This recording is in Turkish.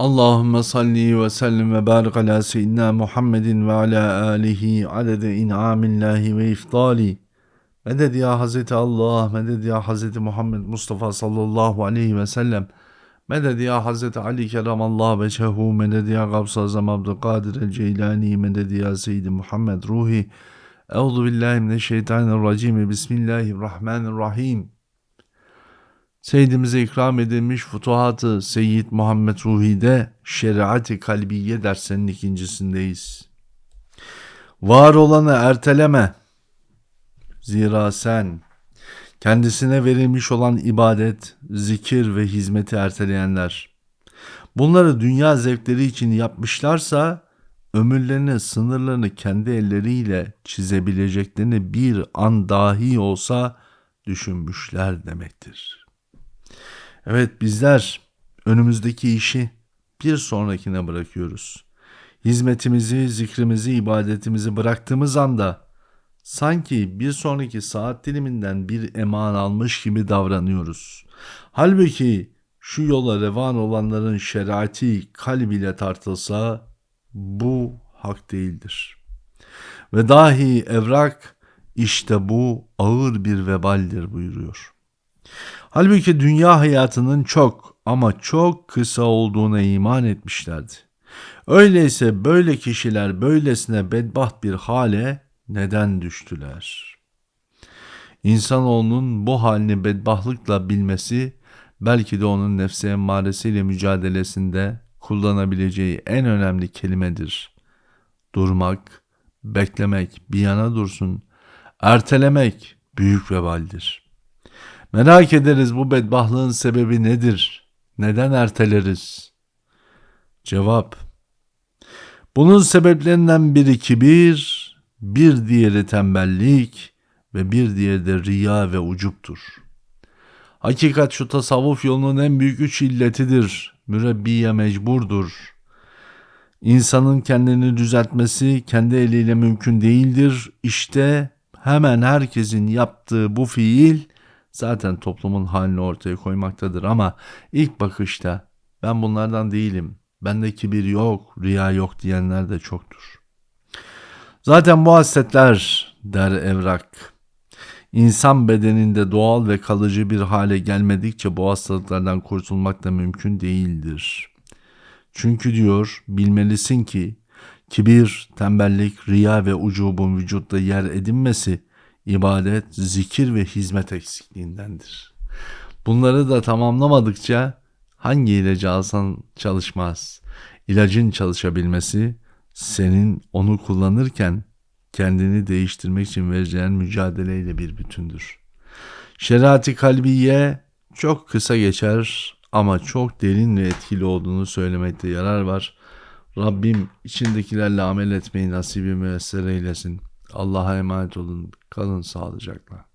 Allahümme salli ve sellim ve barik ala seyyidina Muhammedin ve ala alihi adede in'amillahi ve iftali. Meded ya Hazreti Allah, meded ya Hazreti Muhammed Mustafa sallallahu aleyhi ve sellem. Meded ya Hazreti Ali keramallahu veçhehu, meded ya Gavs-ı Azam Abdülkadir el-Ceylani, meded ya Seyyidi Muhammed Ruhi. Euzu billahi mineşşeytanirracim. Bismillahirrahmanirrahim. Seyyidimize ikram edilmiş Futuhat-ı Seyyid Muhammed Ruhi'de Şeriat-ı Kalbiye derslerinin ikincisindeyiz. Var olanı erteleme. Zira sen kendisine verilmiş olan ibadet, zikir ve hizmeti erteleyenler bunları dünya zevkleri için yapmışlarsa ömürlerini, sınırlarını kendi elleriyle çizebileceklerini bir an dahi olsa düşünmüşler demektir. Evet bizler önümüzdeki işi bir sonrakine bırakıyoruz. Hizmetimizi, zikrimizi, ibadetimizi bıraktığımız anda sanki bir sonraki saat diliminden bir eman almış gibi davranıyoruz. Halbuki şu yola revan olanların şerati kalbiyle tartılsa bu hak değildir. Ve dahi evrak işte bu ağır bir vebaldir buyuruyor. Halbuki dünya hayatının çok ama çok kısa olduğuna iman etmişlerdi. Öyleyse böyle kişiler böylesine bedbaht bir hale neden düştüler? İnsanoğlunun bu halini bedbahtlıkla bilmesi belki de onun nefsi emmaresiyle mücadelesinde kullanabileceği en önemli kelimedir. Durmak, beklemek bir yana dursun, ertelemek büyük vebaldir. Merak ederiz bu bedbahtlığın sebebi nedir? Neden erteleriz? Cevap Bunun sebeplerinden biri kibir, bir diğeri tembellik ve bir diğeri de riya ve ucuptur. Hakikat şu tasavvuf yolunun en büyük üç illetidir. Mürebbiye mecburdur. İnsanın kendini düzeltmesi kendi eliyle mümkün değildir. İşte hemen herkesin yaptığı bu fiil zaten toplumun halini ortaya koymaktadır ama ilk bakışta ben bunlardan değilim, bende kibir yok, riya yok diyenler de çoktur. Zaten bu hasletler der evrak. İnsan bedeninde doğal ve kalıcı bir hale gelmedikçe bu hastalıklardan kurtulmak da mümkün değildir. Çünkü diyor bilmelisin ki kibir, tembellik, riya ve ucubun vücutta yer edinmesi ibadet, zikir ve hizmet eksikliğindendir. Bunları da tamamlamadıkça hangi ilacı alsan çalışmaz. İlacın çalışabilmesi senin onu kullanırken kendini değiştirmek için vereceğin mücadeleyle bir bütündür. Şeriat-ı kalbiye çok kısa geçer ama çok derin ve etkili olduğunu söylemekte yarar var. Rabbim içindekilerle amel etmeyi nasibi müessere eylesin. Allah'a emanet olun. Kalın sağlıcakla.